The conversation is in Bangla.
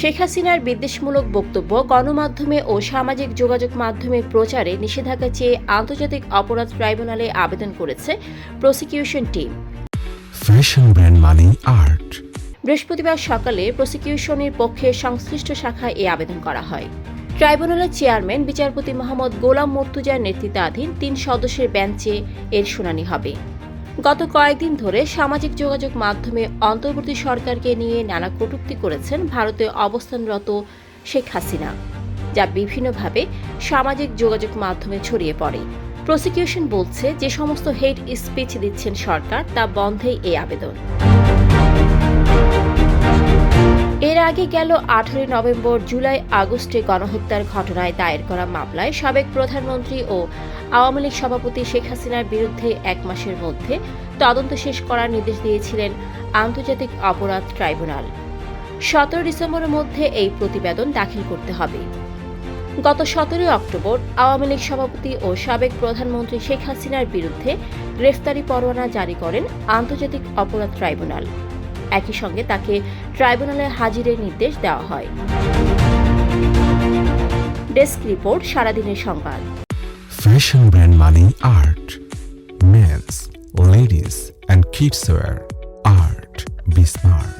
শেখ হাসিনার বিদ্বেষমূলক বক্তব্য গণমাধ্যমে ও সামাজিক যোগাযোগ মাধ্যমে প্রচারে নিষেধাজ্ঞা চেয়ে আন্তর্জাতিক অপরাধ ট্রাইব্যুনালে আবেদন করেছে প্রসিকিউশন টিম। ফ্যাশন ব্র্যান্ড মানে আর্ট বৃহস্পতিবার সকালে প্রসিকিউশনের পক্ষে সংশ্লিষ্ট শাখায় এই আবেদন করা হয়। ট্রাইব্যুনালের চেয়ারম্যান বিচারপতি মোহাম্মদ গোলাম মর্তুজার নেতৃত্বাধীন তিন সদস্যের বেঞ্চে এর শুনানি হবে। গত কয়েকদিন ধরে সামাজিক যোগাযোগ মাধ্যমে অন্তর্বর্তী সরকারকে নিয়ে নানা কটূক্তি করেছেন ভারতে অবস্থানরত শেখ হাসিনা, যা বিভিন্নভাবে সামাজিক যোগাযোগ মাধ্যমে ছড়িয়ে পড়ে। প্রসিকিউশন বলছে, যে সমস্ত হেড স্পিচ দিচ্ছেন সরকার, তা বন্ধেই এই আবেদন। আগে গেল আঠারোই নভেম্বর জুলাই আগস্টে গণহত্যার ঘটনায় দায়ের করা মামলায় সাবেক প্রধানমন্ত্রী ও আওয়ামী লীগ সভাপতি শেখ হাসিনার বিরুদ্ধে এক মাসের মধ্যে তদন্ত শেষ করার নির্দেশ দিয়েছিলেন আন্তর্জাতিক অপরাধ ট্রাইব্যুনাল। সতেরো ডিসেম্বরের মধ্যে এই প্রতিবেদন দাখিল করতে হবে। গত সতেরোই অক্টোবর আওয়ামী লীগ সভাপতি ও সাবেক প্রধানমন্ত্রী শেখ হাসিনার বিরুদ্ধে গ্রেফতারি পরোয়ানা জারি করেন আন্তর্জাতিক অপরাধ ট্রাইব্যুনাল। একই সঙ্গে তাকে ট্রাইব্যুনালে হাজিরের নির্দেশ দেওয়া হয়। ডেস্ক রিপোর্ট, সারাদিনের সংবাদ। ফ্যাশন ব্র্যান্ড মানে art. Men's, ladies, and kids wear art, B smart.